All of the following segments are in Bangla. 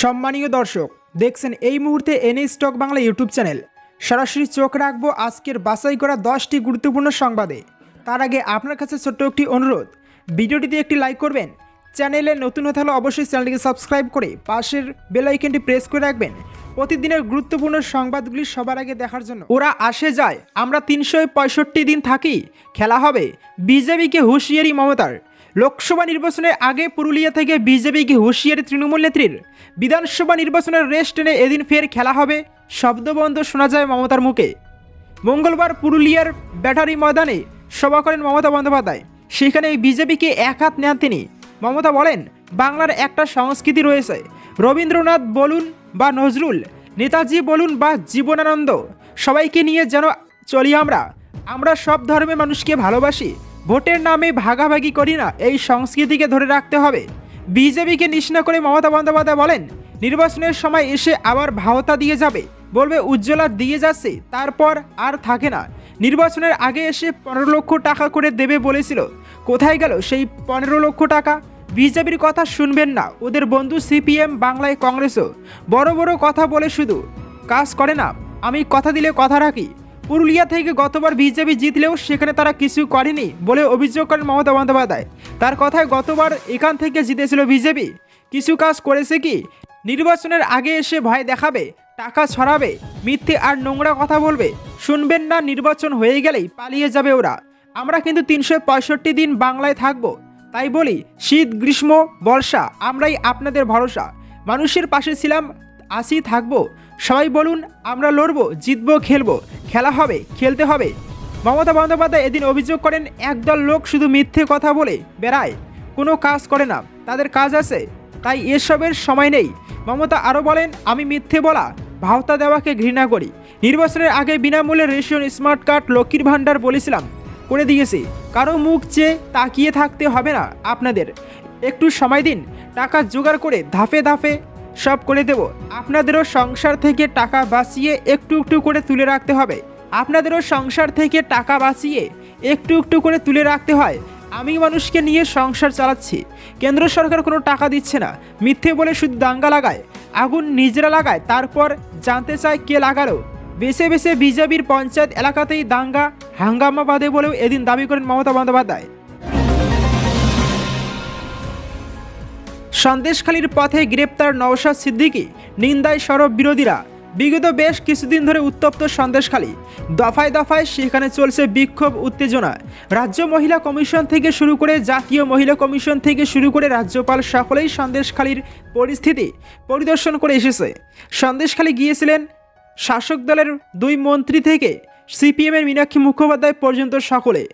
সম্মানীয় দর্শক, দেখছেন এই মুহূর্তে NA stock Bangla YouTube channel. সরাসরি চোখ রাখব আজকের বাছাই করা দশটি গুরুত্বপূর্ণ সংবাদে। তার আগে আপনার কাছে ছোট্ট একটি অনুরোধ, ভিডিওটিতে একটি লাইক করবেন। চ্যানেলে নতুন হতে হলে অবশ্যই চ্যানেলটিকে সাবস্ক্রাইব করে পাশের বেল আইকনটি প্রেস করে রাখবেন। প্রতিদিনের গুরুত্বপূর্ণ সংবাদগুলি সবার আগে দেখার জন্য। ওরা আসে যায়, আমরা তিনশো পঁয়ষট্টি দিন থাকি, খেলা হবে। বিজেপিকে হুঁশিয়ারি মমতার। লোকসভা নির্বাচনের আগে পুরুলিয়া থেকে বিজেপিকে হুঁশিয়ারি তৃণমূল নেত্রীর? বিধানসভা নির্বাচনের রেস্ট টেনে এদিন ফের খেলা হবে, শব্দবন্ধ শোনা যায় মমতার মুখে। মঙ্গলবার পুরুলিয়ার ব্যাটারি ময়দানে সভা করেন মমতা বন্দ্যোপাধ্যায়। সেখানে বিজেপিকে এক হাত নেন তিনি। মমতা বলেন, বাংলার একটা সংস্কৃতি রয়েছে। রবীন্দ্রনাথ বলুন বা নজরুল, নেতাজি বলুন বা জীবনানন্দ, সবাইকে নিয়ে যেন চলি আমরা। আমরা সব ধর্মের মানুষকে ভালোবাসি। ভোটের নামে ভাগাভাগি করি না, এই সংস্কৃতিকে ধরে রাখতে হবে। বিজেপিকে নিষ্ণা করে মমতা বন্দ্যোপাধ্যায় বলেন, নির্বাচনের সময় এসে আবার ভাওতা দিয়ে যাবে, বলবে উজ্জ্বলা দিয়ে যাচ্ছে, তারপর আর থাকে না। নির্বাচনের আগে এসে পনেরো লক্ষ টাকা করে দেবে বলেছিল। কোথায় গেল সেই পনেরো লক্ষ টাকা? বিজেপির কথা শুনবেন না, ওদের বন্ধু সিপিএম বাংলায় কংগ্রেসও। বড় বড় কথা বলে শুধু, কাজ করে না, আমি কথা দিলে কথা রাখি। পুরুলিয়া থেকে গতবার বিজেপি জিতলেও সেখানে তারা কিছু করেনি বলে অভিযোগ করেন মমতা বন্দ্যোপাধ্যায়। তার কথায় গতবার এখান থেকে জিতেছিল বিজেপি। কিছু কাজ করেছে কি? নির্বাচনের আগে এসে ভয় দেখাবে, টাকা ছড়াবে, মিথ্যে আর নোংরা কথা বলবে। শুনবেন না, নির্বাচন হয়ে গেলেই পালিয়ে যাবে ওরা। আমরা কিন্তু তিনশো পঁয়ষট্টি দিন বাংলায় থাকব। তাই বলি, শীত, গ্রীষ্ম, বর্ষা, আমরাই আপনাদের ভরসা। মানুষের পাশে ছিলাম আসি থাকব। সবাই বলুন, আমরা লড়বো, জিতবো, খেলব। খেলা হবে, খেলতে হবে। মমতা বন্দ্যোপাধ্যায় এদিন অভিযোগ করেন, একদল লোক শুধু মিথ্যে কথা বলে বেড়ায়। কোনো কাজ করে না, তাদের কাজ আছে, তাই এসবের সময় নেই। মমতা আরও বলেন, আমি মিথ্যে বলা, ভাওতা দেওয়াকে ঘৃণা করি। নির্বাচনের আগে বিনামূল্যে রেশন, স্মার্ট কার্ড, লক্ষ্মীর ভাণ্ডার বলেছিলাম, করে দিয়েছি। কারও মুখ চেয়ে তাকিয়ে থাকতে হবে না আপনাদের। একটু সময় দিন, টাকা জোগাড় করে ধাপে ধাপে সব করে দেব। আপনাদেরও সংসার থেকে টাকা বাঁচিয়ে একটু একটু করে তুলে রাখতে হবে। আপনাদেরও সংসার থেকে টাকা বাঁচিয়ে একটু একটু করে তুলে রাখতে হয়। আমি মানুষকে নিয়ে সংসার চালাচ্ছি। কেন্দ্র সরকার কোনো টাকা দিচ্ছে না। মিথ্যে বলে শুধু দাঙ্গা লাগায়। আগুন নিজেরা লাগায়। তারপর জানতে চায় কে লাগালো। বেছে বেছে বিজেপির পঞ্চায়েত এলাকাতেই দাঙ্গা হাঙ্গামা বাঁধে বলেও এদিন দাবি করেন মমতা বন্দ্যোপাধ্যায়। সন্দেশখালীর পথে গ্রেপ্তার নওশাদ সিদ্দিকী, নিন্দায় সরব বিরোধীরা। বিগত বেশ কিছুদিন ধরে উত্তপ্ত সন্দেশখালী। দফায় দফায় সেখানে চলছে বিক্ষোভ উত্তেজনা। রাজ্য মহিলা কমিশন থেকে শুরু করে জাতীয় মহিলা কমিশন থেকে শুরু করে রাজ্যপাল সকলেই সন্দেশখালীর পরিস্থিতি পরিদর্শন করে এসেছে। সন্দেশখালী গিয়েছিলেন শাসক দলের দুই মন্ত্রী থেকে, সিপিএমের মীনাক্ষী মুখোপাধ্যায় পর্যন্ত সকলে।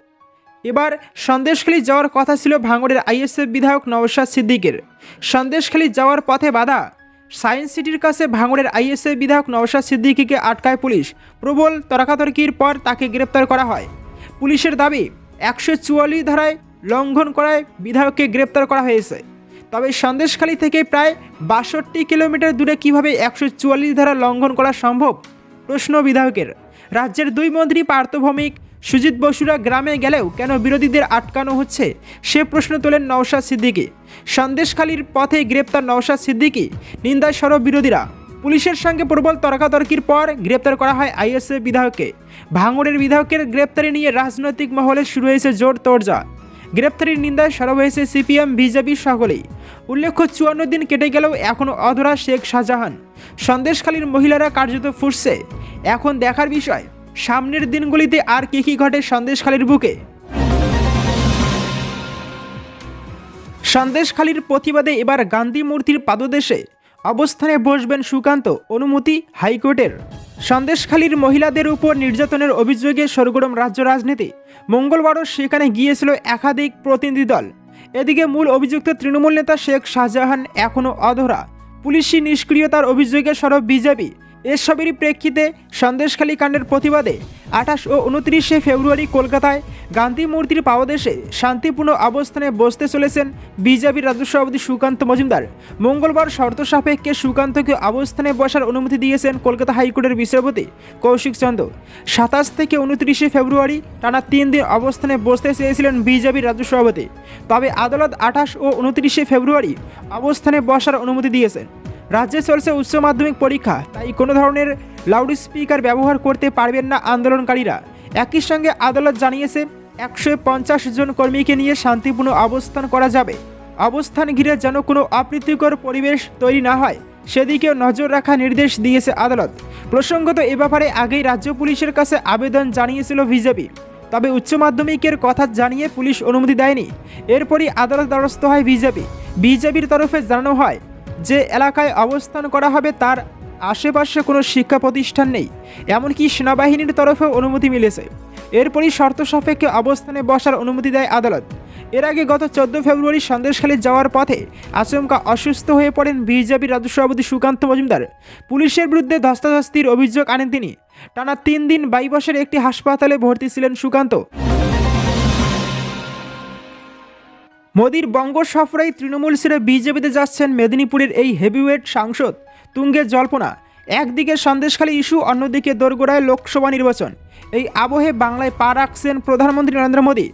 এবার সন্দেশখালী যাওয়ার কথা ছিল ভাঙড়ের আইএসএফ বিধায়ক নওশাদ সিদ্দিকের। সন্দেশখালী যাওয়ার পথে বাধা। সায়েন্স সিটির কাছে ভাঙড়ের আইএসএফ বিধায়ক নওশাদ সিদ্দিকিকে আটকায় পুলিশ। প্রবল তর্কাতর্কির পর তাকে গ্রেপ্তার করা হয়। পুলিশের দাবি, একশো চুয়াল্লিশ ধারায় লঙ্ঘন করায় বিধায়ককে গ্রেপ্তার করা হয়েছে। তবে সন্দেশখালী থেকে প্রায় বাষট্টি কিলোমিটার দূরে কীভাবে একশো চুয়াল্লিশ ধারা লঙ্ঘন করা সম্ভব? প্রশ্ন বিধায়কের। রাজ্যের দুই মন্ত্রী পার্থভৌমিক সুজিত বসুরা গ্রামে গেলেও কেন বিরোধীদের আটকানো হচ্ছে? সে প্রশ্ন তোলেন নওশাদ সিদ্দিকী। সন্দেশখালীর পথে গ্রেপ্তার নওশাদ সিদ্দিকী, নিন্দায় সরব বিরোধীরা। পুলিশের সঙ্গে প্রবল তর্কাতর্কির পর গ্রেপ্তার করা হয় আইএসএফ বিধায়ককে। ভাঙড়ের বিধায়কের গ্রেপ্তারি নিয়ে রাজনৈতিক মহলে শুরু হয়েছে জোর তোড়জা গ্রেপ্তারির নিন্দায় সরব হয়েছে সিপিএম, বিজেপি সকলেই। উল্লেখ্য, চুয়ান্ন দিন কেটে গেলেও এখনও অধরা শেখ শাহজাহান। সন্দেশখালীর মহিলারা কার্যত ফুটছে এখন দেখার বিষয় সামনের দিনগুলিতে আর কী কী ঘটে সন্দেশখালীর বুকে? সন্দেশখালীর প্রতিবাদে এবার গান্ধী মূর্তির পাদদেশে অবস্থানে বসবেন সুকান্ত, অনুমতি হাইকোর্টের। সন্দেশখালীর মহিলাদের উপর নির্যাতনের অভিযোগে সরগরম রাজ্য রাজনীতি। মঙ্গলবারও সেখানে গিয়েছিল একাধিক প্রতিনিধি দল। এদিকে মূল অভিযুক্ত তৃণমূল নেতা শেখ শাহজাহান এখনও অধরা। পুলিশি নিষ্ক্রিয়তার অভিযোগে সরব বিজেপি। এসবেরই প্রেক্ষিতে সন্দেশখালী কাণ্ডের প্রতিবাদে আঠাশ ও উনত্রিশে ফেব্রুয়ারি কলকাতায় গান্ধী মূর্তির পাওয়াদেশে শান্তিপূর্ণ অবস্থানে বসতে চলেছেন বিজেপির রাজ্য সভাপতি সুকান্ত মজুমদার। মঙ্গলবার শর্ত সাপেক্ষে সুকান্তকে অবস্থানে বসার অনুমতি দিয়েছেন কলকাতা হাইকোর্টের বিচারপতি কৌশিক চন্দ্র। সাতাশ থেকে উনত্রিশে ফেব্রুয়ারি টানা তিন দিন অবস্থানে বসতে চেয়েছিলেন বিজেপির রাজ্য সভাপতি। তবে আদালত আঠাশ ও উনত্রিশে ফেব্রুয়ারি অবস্থানে বসার অনুমতি দিয়েছেন। রাজ্যে চলছে উচ্চ মাধ্যমিক পরীক্ষা, তাই কোনো ধরনের লাউড স্পিকার ব্যবহার করতে পারবেন না আন্দোলনকারীরা। একই সঙ্গে আদালত জানিয়েছে, একশো পঞ্চাশ জন কর্মীকে নিয়ে শান্তিপূর্ণ অবস্থান করা যাবে। অবস্থান ঘিরে যেন কোনো অপ্রীতিকর পরিবেশ তৈরি না হয়, সেদিকেও নজর রাখা নির্দেশ দিয়েছে আদালত। প্রসঙ্গত, এ ব্যাপারে আগেই রাজ্য পুলিশের কাছে আবেদন জানিয়েছিল বিজেপি তবে উচ্চ মাধ্যমিকের কথা জানিয়ে পুলিশ অনুমতি দেয়নি। এরপরই আদালত দ্বারস্থ হয় বিজেপি বিজেপির তরফে জানানো হয় যে এলাকায় অবস্থান করা হবে তার আশেপাশে কোনো শিক্ষা প্রতিষ্ঠান নেই। এমনকি সেনাবাহিনীর তরফেও অনুমতি মিলেছে। এরপরই শর্ত সাপেক্ষে অবস্থানে বসার অনুমতি দেয় আদালত। এর আগে গত চোদ্দ ফেব্রুয়ারি সন্দেশখালী যাওয়ার পথে আচমকা অসুস্থ হয়ে পড়েন বিজেপির রাজ্য সভাপতি সুকান্ত মজুমদার। পুলিশের বিরুদ্ধে ধস্তাধস্তির অভিযোগ আনেন তিনি। টানা তিন দিন বাইপাসের একটি হাসপাতালে ভর্তি ছিলেন সুকান্ত। মোদির বঙ্গ সফরেই তৃণমূল ছেড়ে বিজেপিতে যাচ্ছেন মেদিনীপুরের এই হেভিওয়েট সাংসদ তুঙ্গের জল্পনা। একদিকে সন্দেশখালী ইস্যু, অন্যদিকে দোরগোড়ায় লোকসভা নির্বাচন। এই আবহে বাংলায় পা রাখছেন প্রধানমন্ত্রী নরেন্দ্র মোদী।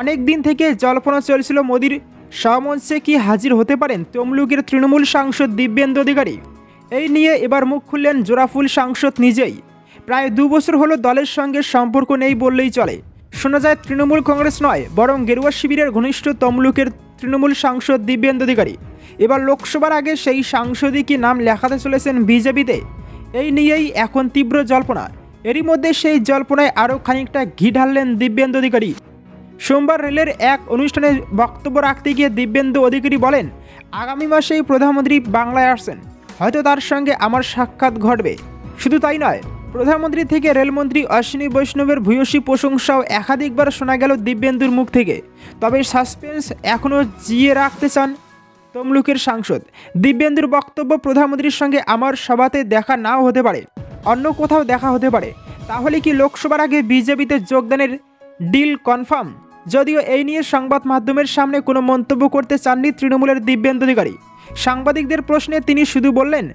অনেক দিন থেকে জল্পনা চলছিল মোদির। সমঞ্চে কি হাজির হতে পারেন তমলুকের তৃণমূল সাংসদ দিব্যেন্দু অধিকারী? এই নিয়ে এবার মুখ খুললেন জোরাফুল সাংসদ নিজেই। প্রায় দু বছর হলো দলের সঙ্গে সম্পর্ক নেই বললেই চলে। শোনা যায়, তৃণমূল কংগ্রেস নয়, বরং গেরুয়া শিবিরের ঘনিষ্ঠ তমলুকের তৃণমূল সাংসদ দিব্যেন্দু অধিকারী। এবার লোকসভার আগে সেই সাংসদই কি নাম লেখাতে চলেছেন বিজেপিতে? এই নিয়েই এখন তীব্র জল্পনা। এরই মধ্যে সেই জল্পনায় আরও খানিকটা ঘি ঢাললেন দিব্যেন্দু অধিকারী। সোমবার রেলের এক অনুষ্ঠানে বক্তব্য রাখতে গিয়ে দিব্যেন্দু অধিকারী বলেন, আগামী মাসেই প্রধানমন্ত্রী বাংলায় আসছেন। হয়তো তার সঙ্গে আমার সাক্ষাৎ ঘটবে। শুধু তাই নয় প্রধানমন্ত্রী থেকে রেলমন্ত্রী অশ্বিনী বৈষ্ণবের ভূয়সী প্রশংসাও একাধিকবার শোনা গেল দিব্যেন্দুর মুখ থেকে। তবে সাসপেন্স এখনও জিয়ে রাখতে চান তমলুকের সাংসদ। দিব্যেন্দুর বক্তব্য প্রধানমন্ত্রীর সঙ্গে আমার সভাতে দেখা নাও হতে পারে, অন্য কোথাও দেখা হতে পারে। তাহলে কি লোকসভার আগে বিজেপিতে যোগদানের ডিল কনফার্ম? যদিও এই নিয়ে সংবাদ মাধ্যমের সামনে কোনো মন্তব্য করতে চাননি তৃণমূলের দিব্যেন্দু অধিকারী। সাংবাদিকদের প্রশ্নে তিনি শুধু বললেন,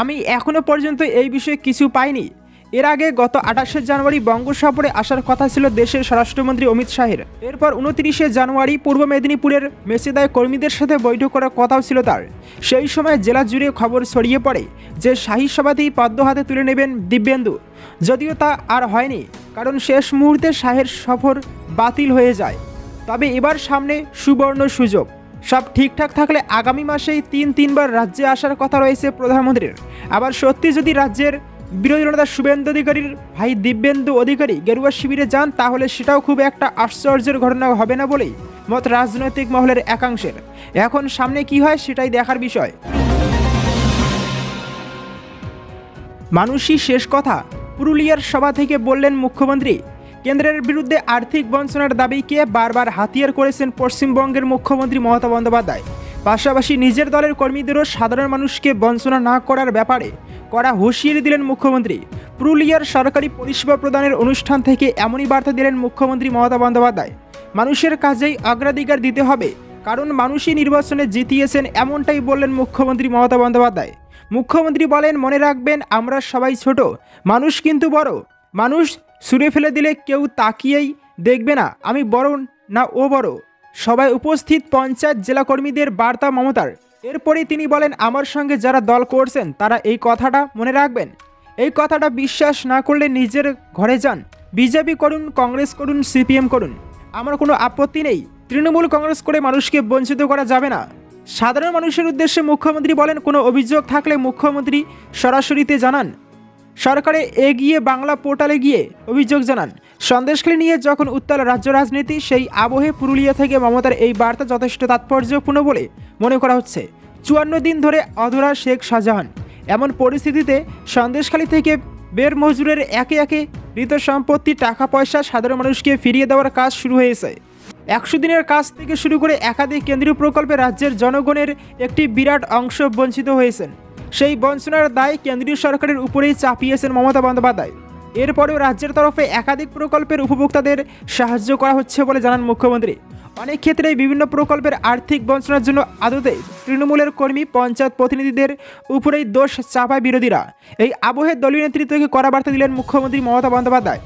আমি এখনও পর্যন্ত এই বিষয়ে কিছু পাইনি। এর আগে গত আঠাশে জানুয়ারি বঙ্গ সফরে আসার কথা ছিল দেশের স্বরাষ্ট্রমন্ত্রী অমিত শাহের। এরপর উনত্রিশে জানুয়ারি পূর্ব মেদিনীপুরের মেসেদায় কর্মীদের সাথে বৈঠক করার কথাও ছিল তার। সেই সময় জেলা জুড়ে খবর ছড়িয়ে পড়ে যে শাহী সভাতেই পদ্ম হাতে তুলে নেবেন দিব্যেন্দু। যদিও তা আর হয়নি, কারণ শেষ মুহূর্তে শাহের সফর বাতিল হয়ে যায়। তবে এবার সামনে সুবর্ণ সুযোগ। সব ঠিকঠাক থাকলে আগামী মাসেই তিন তিনবার রাজ্যে আসার কথা রয়েছে প্রধানমন্ত্রীর। আবার সত্যি যদি রাজ্যের বিরোধী নেতা শুভেন্দু অধিকারীর ভাই দিব্যেন্দু অধিকারী গেরুয়া শিবিরে যান, তাহলে সেটাও খুব একটা আশ্চর্যের ঘটনা হবে না বলেই মত রাজনৈতিক মহলের একাংশের। এখন সামনে কি হয় সেটাই দেখার বিষয়। মানুষই শেষ কথা। পুরুলিয়ার সভা থেকে বললেন মুখ্যমন্ত্রী, কেন্দ্রের বিরুদ্ধে আর্থিক বঞ্চনার দাবিকে বারবার হাতিয়ার করেছেন পশ্চিমবঙ্গের মুখ্যমন্ত্রী মমতা বন্দ্যোপাধ্যায়। পাশাপাশি নিজের দলের কর্মীদেরও সাধারণ মানুষকে বঞ্চনা না করার ব্যাপারে কড়া হুঁশিয়ারি দিলেন মুখ্যমন্ত্রী। পুরুলিয়ার সরকারি পরিষেবা প্রদানের অনুষ্ঠান থেকে এমনই বার্তা দিলেন মুখ্যমন্ত্রী মমতা বন্দ্যোপাধ্যায়। মানুষের কাজেই অগ্রাধিকার দিতে হবে, কারণ মানুষই নির্বাচনে জিতিয়েছেন এমনটাই বললেন মুখ্যমন্ত্রী মমতা বন্দ্যোপাধ্যায়। মুখ্যমন্ত্রী বলেন, মনে রাখবেন, আমরা সবাই ছোট, মানুষ কিন্তু বড়। মানুষ সুরে ফেলে দিলে কেউ তাকিয়েই দেখবে না, আমি বড় না ও বড়। সবাই উপস্থিত পঞ্চায়েত জেলা কর্মীদের বার্তা মমতার। এরপরেই তিনি বলেন, আমার সঙ্গে যারা দল করছেন, তারা এই কথাটা মনে রাখবেন। এই কথাটা বিশ্বাস না করলে নিজের ঘরে যান। বিজেপি করুন, কংগ্রেস করুন, সিপিএম করুন। আমার কোনো আপত্তি নেই। তৃণমূল কংগ্রেস করে মানুষকে বঞ্চিত করা যাবে না। সাধারণ মানুষের উদ্দেশ্যে মুখ্যমন্ত্রী বলেন, কোনো অভিযোগ থাকলে মুখ্যমন্ত্রী সরাসরিতে জানান। সরকারে এগিয়ে বাংলা পোর্টালে গিয়ে অভিযোগ জানান, সন্দেশখালী নিয়ে যখন উত্তাল রাজ্য রাজনীতি, সেই আবহে পুরুলিয়া থেকে মমতার এই বার্তা যথেষ্ট তাৎপর্যপূর্ণ বলে মনে করা হচ্ছে। চুয়ান্ন দিন ধরে অধরা শেখ শাহজাহান। এমন পরিস্থিতিতে সন্দেশখালী থেকে বের মজুরের একে একে মৃত সম্পত্তি, টাকা পয়সা সাধারণ মানুষকে ফিরিয়ে দেওয়ার কাজ শুরু হয়েছে। একশো দিনের কাজ থেকে শুরু করে একাধিক কেন্দ্রীয় প্রকল্পে রাজ্যের জনগণের একটি বিরাট অংশ বঞ্চিত হয়েছেন। সেই বঞ্চনার দায় কেন্দ্রীয় সরকারের উপরেই চাপিয়েছেন মমতা বন্দ্যোপাধ্যায়। এরপরেও রাজ্যের তরফে একাধিক প্রকল্পের উপভোক্তাদের সাহায্য করা হচ্ছে বলে জানান মুখ্যমন্ত্রী। অনেক ক্ষেত্রেই বিভিন্ন প্রকল্পের আর্থিক বঞ্চনার জন্য আদতে তৃণমূলের কর্মী, পঞ্চায়েত প্রতিনিধিদের উপরেই দোষ চাপায় বিরোধীরা। এই আবহে দলীয় নেতৃত্বকে করা বার্তা দিলেন মুখ্যমন্ত্রী মমতা বন্দ্যোপাধ্যায়।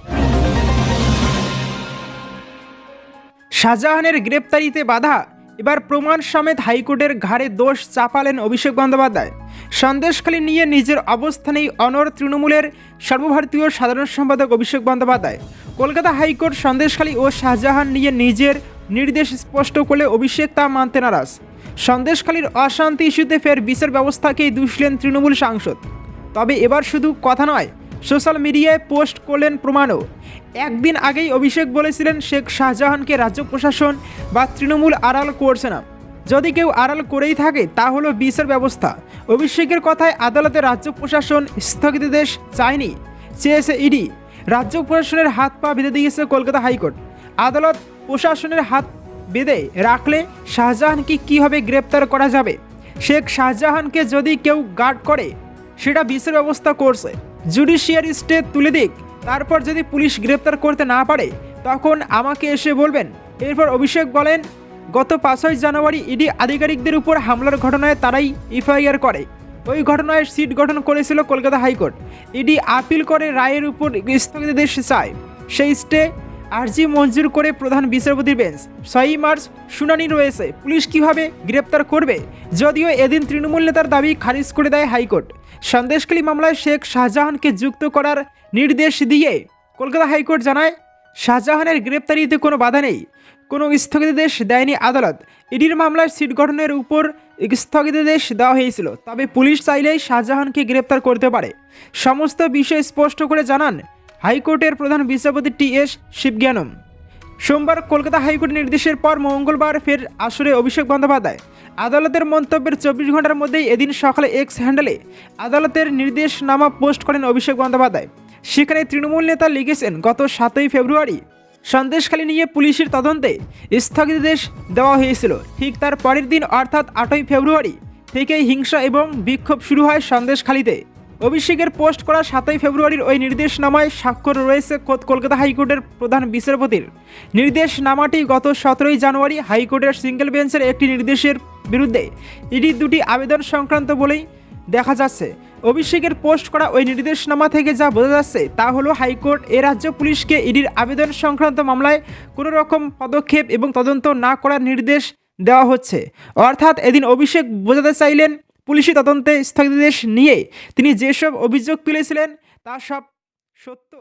শাহজাহানের গ্রেপ্তারিতে বাধা। এবার প্রমাণ সমেত হাইকোর্টের ঘাড়ে দোষ চাপালেন অভিষেক বন্দ্যোপাধ্যায়। সন্দেশখালী নিয়ে নিজের অবস্থানেই অনর তৃণমূলের সর্বভারতীয় সাধারণ সম্পাদক অভিষেক বন্দ্যোপাধ্যায়। কলকাতা হাইকোর্ট সন্দেশখালী ও শাহজাহান নিয়ে নিজের নির্দেশ স্পষ্ট করলে অভিষেক তা মানতে নারাজ। সন্দেশখালীর অশান্তি ইস্যুতে ফের বিচার ব্যবস্থাকেই দুষলেন তৃণমূল সাংসদ। তবে এবার শুধু কথা নয়, সোশ্যাল মিডিয়ায় পোস্ট করলেন প্রমাণও। একদিন আগেই অভিষেক বলেছিলেন শেখ শাহজাহানকে রাজ্য প্রশাসন বা তৃণমূল আড়াল করছে না। যদি কেউ আড়াল করেই থাকে, তা হলো বিচার ব্যবস্থা। অভিষেকের কথায় আদালতে রাজ্য প্রশাসন স্থগিতাদেশ চায়নি। চেয়েছে ইডি রাজ্য প্রশাসনের হাত পা বেঁধে দিয়েছে কলকাতা হাইকোর্ট। আদালত প্রশাসনের হাত বেঁধে রাখলে শাহজাহানকে কীভাবে গ্রেপ্তার করা যাবে? শেখ শাহজাহানকে যদি কেউ গার্ড করে, সেটা বিচার ব্যবস্থা করছে। জুডিশিয়ারি স্টে তুলে দিক, তারপর যদি পুলিশ গ্রেপ্তার করতে না পারে, তখন আমাকে এসে বলবেন। এরপর অভিষেক বলেন গত পাঁচই জানুয়ারি ইডি আধিকারিকদের উপর হামলার ঘটনায় তারাই এফআইআর করে। ওই ঘটনায় সিট গঠন করেছিল কলকাতা হাইকোর্ট। ইডি আপিল করে রায়ের উপর স্থগিতাদেশ চায়। সেই স্টে আর্জি মঞ্জুর করে প্রধান বিচারপতির বেঞ্চ। ছয়ই মার্চ শুনানি রয়েছে। পুলিশ কীভাবে গ্রেপ্তার করবে? যদিও এদিন তৃণমূল নেতার দাবি খারিজ করে দেয় হাইকোর্ট। সন্দেশখালী মামলায় শেখ শাহজাহানকে যুক্ত করার নির্দেশ দিয়ে কলকাতা হাইকোর্ট জানায়, শাহজাহানের গ্রেপ্তারিতে কোনো বাধা নেই। কোনো স্থগিতাদেশ দেয়নি আদালত। ইডির মামলায় সিট গঠনের উপর স্থগিতাদেশ দেওয়া হয়েছিল, তবে পুলিশ চাইলেই শাহজাহানকে গ্রেপ্তার করতে পারে। সমস্ত বিষয় স্পষ্ট করে জানান হাইকোর্টের প্রধান বিচারপতি টি এস শিবজ্ঞানম। সোমবার কলকাতা হাইকোর্ট নির্দেশের পর মঙ্গলবার ফের আসরে অভিষেক বন্দ্যোপাধ্যায়। আদালতের মন্তব্যের চব্বিশ ঘণ্টার মধ্যেই এদিন সকালে এক্স হ্যান্ডেলে আদালতের নির্দেশনামা পোস্ট করেন অভিষেক বন্দ্যোপাধ্যায়। সেখানে তৃণমূল নেতা লিখেছেন, গত সাতই ফেব্রুয়ারি সন্দেশখালী নিয়ে পুলিশের তদন্তে স্থগিতাদেশ দেওয়া হয়েছিল। ঠিক তার পরের দিন অর্থাৎ আটই ফেব্রুয়ারি থেকেই হিংসা এবং বিক্ষোভ শুরু হয় সন্দেশখালীতে। অভিষেকের পোস্ট করা সাতই ফেব্রুয়ারির ওই নির্দেশনামায় স্বাক্ষর রয়েছে কোত- কলকাতা হাইকোর্টের প্রধান বিচারপতির। নির্দেশনামাটি গত সতেরোই জানুয়ারি হাইকোর্টের সিঙ্গেল বেঞ্চের একটি নির্দেশের বিরুদ্ধে ইডি দুটি আবেদন সংক্রান্ত বলেই দেখা যাচ্ছে। অভিষেকের পোস্ট করা ওই নির্দেশনামা থেকে যা বোঝা যাচ্ছে তা হলো হাইকোর্ট এ রাজ্য পুলিশকে ইডির আবেদন সংক্রান্ত মামলায় কোনো রকম পদক্ষেপ এবং তদন্ত না করার নির্দেশ দেওয়া হচ্ছে। অর্থাৎ এদিন অভিষেক বোঝাতে চাইলেন, পুলিশি তদন্তে স্থগিতাদেশ নিয়ে তিনি যেসব অভিযোগ তুলেছিলেন তা সব সত্য।